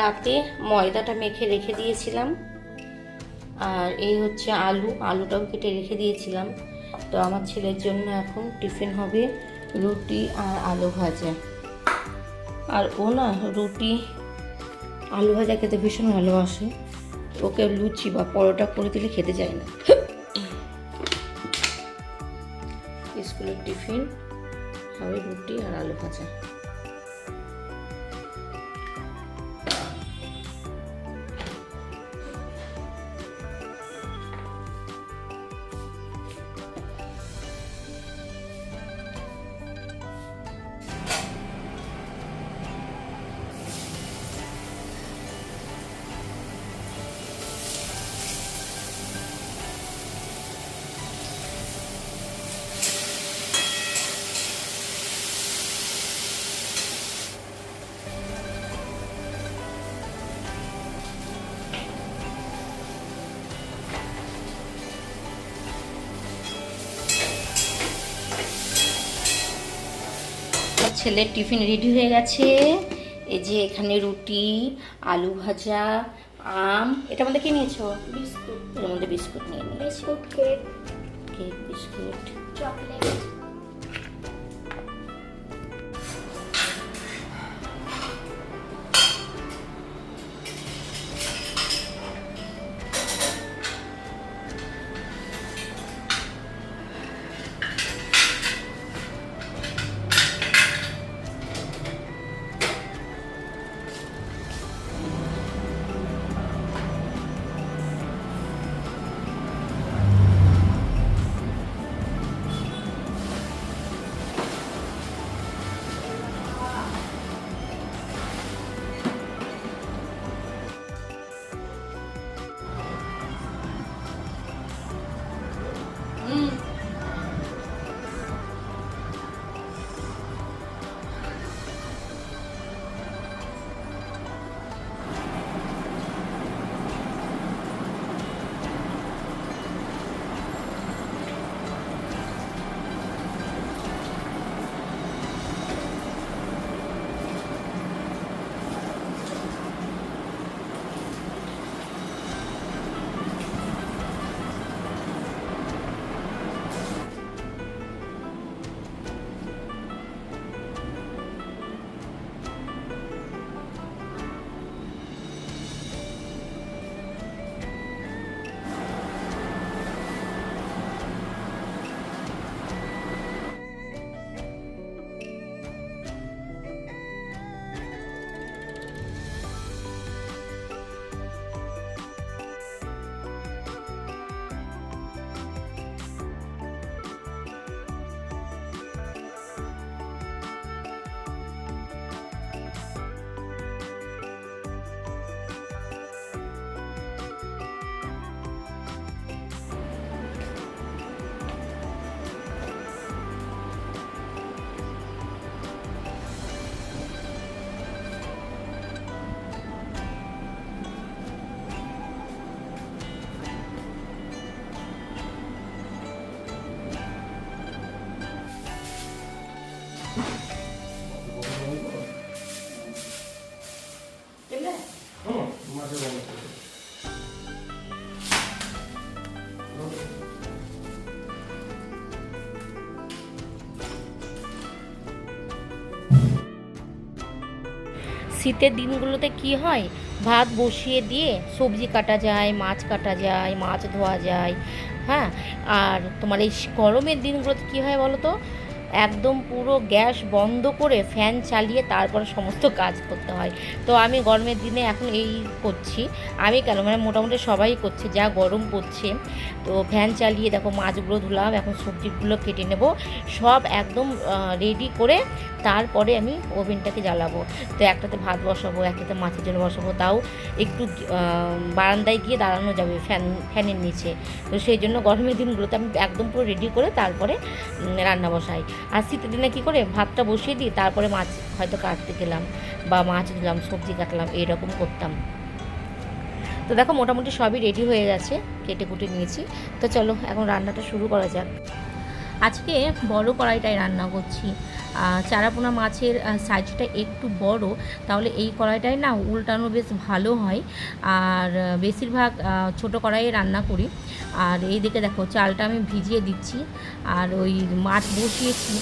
রাতে ময়দাটা মেখে রেখে দিয়েছিলাম। আর এই হচ্ছে আলু, আলুটাও কেটে রেখে দিয়েছিলাম। তো আমার ছেলের জন্য এখন টিফিন হবে রুটি আর আলু ভাজা। আর ও না রুটি, আলু ভাজা খেতে ভীষণ ভালোবাসে। ওকে লুচি বা পরোটা করে দিলে খেতে চায় না। স্কুলের টিফিন হবে রুটি আর আলু ভাজা। ছেলের টিফিন রেডি হয়ে গেছে। এই যে এখানে রুটি আলু ভাজা আম। এটা মধ্যে কি নিয়েছো? বিস্কুট। এর মধ্যে বিস্কুট নিয়ে নিয়েছি। Biscuit cake. Cake biscuit. Chocolate. শীতের দিনগুলোতে কি হয়? ভাত বসিয়ে দিয়ে সবজি কাটা যায়, মাছ কাটা যায়, মাছ ধোয়া যায় হ্যাঁ? আর তোমার এই গরমের দিনগুলোতে কী হয় বলো তো? একদম পুরো গ্যাস বন্ধ করে ফ্যান চালিয়ে তারপরে সমস্ত কাজ করতে হয়। তো আমি গরমের দিনে এখন এই করছি। আমি কেন? মানে মোটামুটি সবাই করছে, যা গরম পড়ছে। তো ফ্যান চালিয়ে দেখো মাছগুলো ধুলাম, এখন সবজিগুলো কেটে নেব। সব একদম রেডি করে তারপরে আমি ওভেনটাকে জ্বালাবো। তো একটাতে ভাত বসাবো, একটাতে মাছের জন্য বসাবো, তাও একটু বারান্দায় গিয়ে দাঁড়ানো যাবে ফ্যান, ফ্যানের নিচে। তো সেই জন্য গরমের দিনগুলোতে আমি একদম পুরো রেডি করে তারপরে রান্না বসাই। আর শীতের দিনে কী করে ভাতটা বসিয়ে দিই, তারপরে মাছ হয়তো কাটতে গেলাম বা মাছ দিলাম সবজি কাটলাম, এইরকম করতাম। তো দেখো মোটামুটি সবই রেডি হয়ে গেছে, কেটে কুটে নিয়েছি। তো চলো এখন রান্নাটা শুরু করা যাক। আজকে বড় কড়াইটায় রান্না করছি। চারাপোনা মাছের সাইজটা একটু বড়, তাহলে এই কড়াইটায় না উল্টানো বেশ ভালো হয়। আর বেশিরভাগ ছোট কড়াইয়ে রান্না করি। আর এই দিকে দেখো, চালটা আমি ভিজিয়ে দিচ্ছি। আর ওই মাছ বসিয়েছি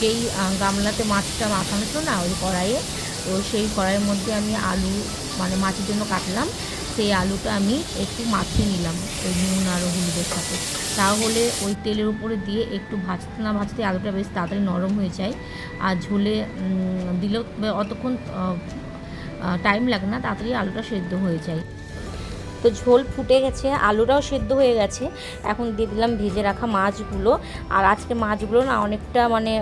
যেই গামলাতে মাছটা মাখানো ছিল না ওই কড়াইয়ে, তো সেই কড়াইয়ের মধ্যে আমি আলু মানে মাছের জন্য কাটলাম। সেই আলুটা আমি একটু মাখিয়ে নিলাম, ওই নুন আর হলুদের সাথে। তাহলে ওই তেলের উপরে দিয়ে একটু ভাজতে না ভাজতে আলুটা বেশ তাড়াতাড়ি নরম হয়ে যায়। আর ঝোলে দিলেও অতক্ষণ টাইম লাগে না, তাড়াতাড়ি আলুটা সেদ্ধ হয়ে যায়। তো ঝোল ফুটে গেছে, আলুটাও সেদ্ধ হয়ে গেছে। এখন দিয়ে দিলাম ভেজে রাখা মাছগুলো। আর আজকে মাছগুলো না অনেকটা মানে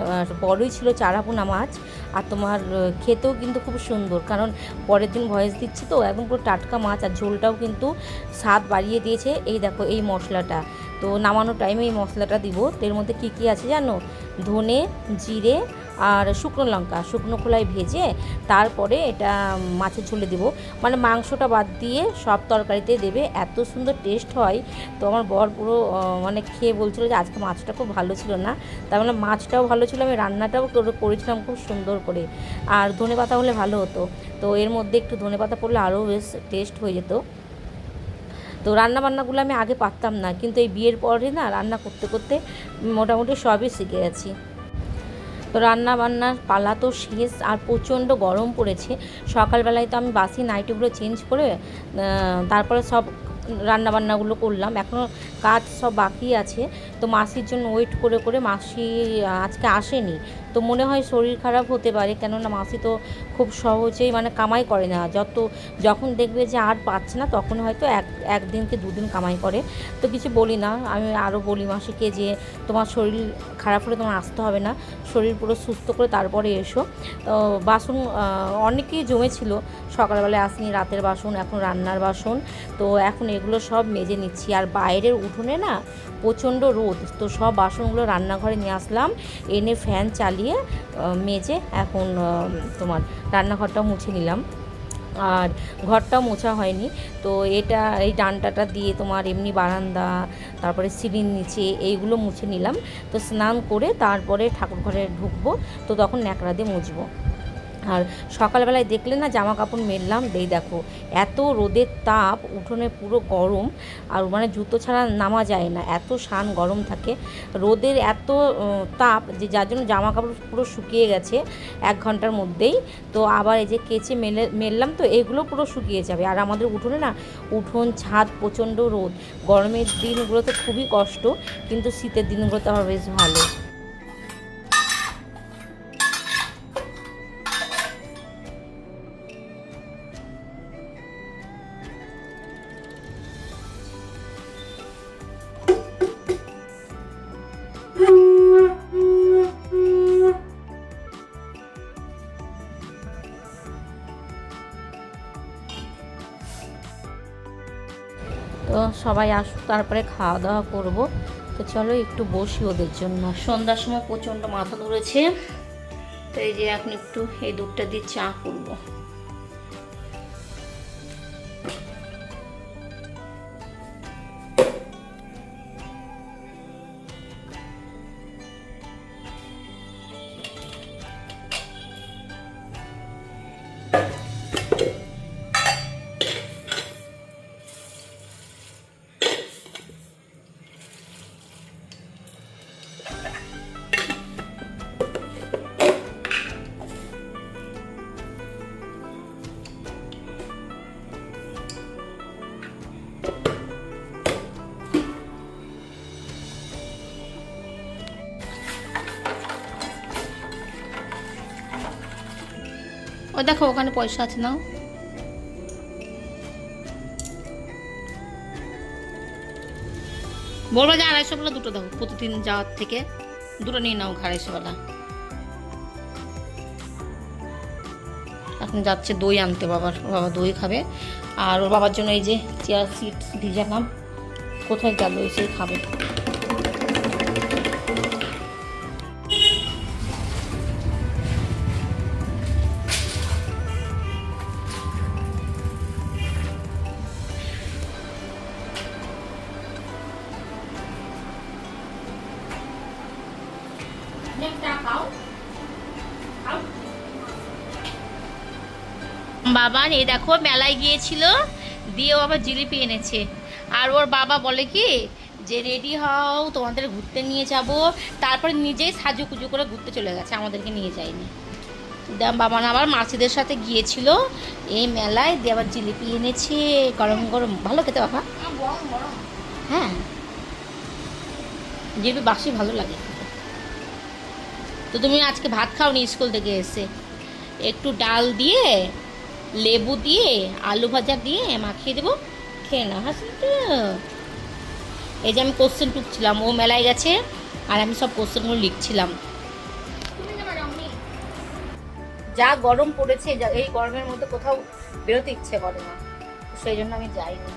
বড়ই ছিল চারাপোনা মাছ। আর তোমার খেতেও কিন্তু খুব সুন্দর। কারণ পরের দিন ভয়েস দিচ্ছি তো, একদম পুরো টাটকা মাছ আর ঝোলটাও কিন্তু স্বাদ বাড়িয়ে দিয়েছে। এই দেখো, এই মশলাটা। তো নামানোর টাইমে এই মশলাটা দিব। তো এর মধ্যে কী কী আছে জানো? ধনে, জিরে আর শুকনো লঙ্কা। শুকনো খোলায় ভেজে তারপরে এটা মাছের ঝোলে দেবো। মানে মাংসটা বাদ দিয়ে সব তরকারিতে দেবে। এত সুন্দর টেস্ট হয়। তো আমার বর পুরো মানে খেয়ে বলছিল যে আজকে মাছটা খুব ভালো ছিল না। তার মানে মাছটাও ভালো ছিল, আমি রান্নাটাও করে- করেছিলাম, খুব সুন্দর করে। আর ধনে পাতা হলে ভালো হতো। তো এর মধ্যে একটু ধনে পাতা পড়লে আরও বেশ টেস্ট হয়ে যেত। তো রান্না বান্নাগুলো আমি আগে পারতাম না। কিন্তু এই বিয়ের পরে না রান্না করতে করতে মোটামুটি সবই শিখে গেছি। তো রান্না বান্নার পালা তো শেষ আর প্রচণ্ড গরম পড়েছে। সকালবেলায় তো আমি বাসি নাইটিগুলো চেঞ্জ করে তারপরে সব রান্না বান্নাগুলো করলাম। এখনও কাজ সব বাকি আছে। তো মাসির জন্য ওয়েট করে করে মাসি আজকে আসেনি। তো মনে হয় শরীর খারাপ হতে পারে, কেননা মাসি তো খুব সহজেই মানে কামাই করে না। যত, যখন দেখবে যে আর পাচ্ছে না, তখন হয়তো এক একদিন কি দুদিন কামাই করে। তো কিছু বলি না, আমি আরও বলি মাসিকে যে তোমার শরীর খারাপ হলে তোমার আসতে হবে না, শরীর পুরো সুস্থ করে তারপরে এসো। তো বাসন অনেকেই অনেকই জমেছিল, সকালবেলায় আসনি, রাতের বাসন, এখন রান্নার বাসন। তো এখন এগুলো সব মেজে নিচ্ছি। আর বাইরের উঠোনে না প্রচণ্ড রোদ। তো সব বাসনগুলো রান্নাঘরে নিয়ে আসলাম। এনে ফ্যান চালিয়ে মেজে এখন তোমার রান্নাঘরটা মুছে নিলাম। আর ঘরটাও মোছা হয়নি। তো এটা, এই ডান্টাটা দিয়ে তোমার এমনি বারান্দা, তারপরে সিঁড়ির নিচে এইগুলো মুছে নিলাম। তো স্নান করে তারপরে ঠাকুর ঘরে ঢুকবো। তো তখন ন্যাকড়া দিয়ে মুছবো। আর সকালবেলায় দেখলে না জামা কাপড় মেললাম, দেই দেখো, এত রোদের তাপ, উঠোনে পুরো গরম, আর মানে জুতো ছাড়া নামা যায় না, এত শান গরম থাকে। রোদের এত তাপ যে যার জন্য জামা কাপড় পুরো শুকিয়ে গেছে এক ঘণ্টার মধ্যেই, তো আবার এই যে কেচে মেলে, মেললাম, তো এগুলো পুরো শুকিয়ে যাবে। আর আমাদের উঠোনে না, উঠোন, ছাদ, প্রচণ্ড রোদ। গরমের দিনগুলোতে খুবই কষ্ট, কিন্তু শীতের দিনগুলোতে আমার বেশ ভালো। সবাই আসুক, তারপরে খাওয়া দাওয়া করব। তো চলো একটু বসি ওদের জন্য। সন্ধ্যার সময় প্রচণ্ড মাথা ধরেছে। তো এই যে এখন একটু এই দুধটা দিয়ে চা করব। ও, দেখো, ওখানে পয়সা আছে, নাও। বলব যে আড়াইশো বেলা, দুটো দাও, প্রতিদিন যাওয়ার থেকে। দুটো নিয়ে নাও আড়াইশো বেলা। এখন যাচ্ছে দই আনতে, বাবার বাবা দই খাবে। আর ওর বাবার জন্য এই যে চেয়ার সিট ভিজালাম কোথায় গেল এসে খাবে। বাবান এই দেখো মেলায় গিয়েছিল দিয়ে ও আবার জিলিপি এনেছে। আর ওর বাবা বলে কি যে রেডি হও তোমাদের ঘুরতে নিয়ে যাব। তারপরে নিজেই সাজু কুজু করে ঘুরতে চলে গেছে আমাদেরকে নিয়ে যায়নি। বাবান আবার মাসিদের সাথে গিয়েছিল এই মেলায় দিয়ে আবার জিলিপি এনেছে গরম গরম। ভালো খেতে বাবা? হ্যাঁ। জিলিপি বাসি ভালো লাগে। তো তুমি আজকে ভাত খাওনি স্কুল থেকে এসে? একটু ডাল দিয়ে লেবু দিয়ে, আলু ভাজা দিয়ে মাখিয়ে দেবো। খেয়ে না হাসি তো। এই যে আমি কোশ্চেন টুকছিলাম, ও মেলায় গেছে, আর আমি সব কোশ্চেনগুলো লিখছিলাম। যা গরম পড়েছে এই গরমের মধ্যে কোথাও বেরোতে ইচ্ছে করে না, সেই জন্য আমি যাইনি।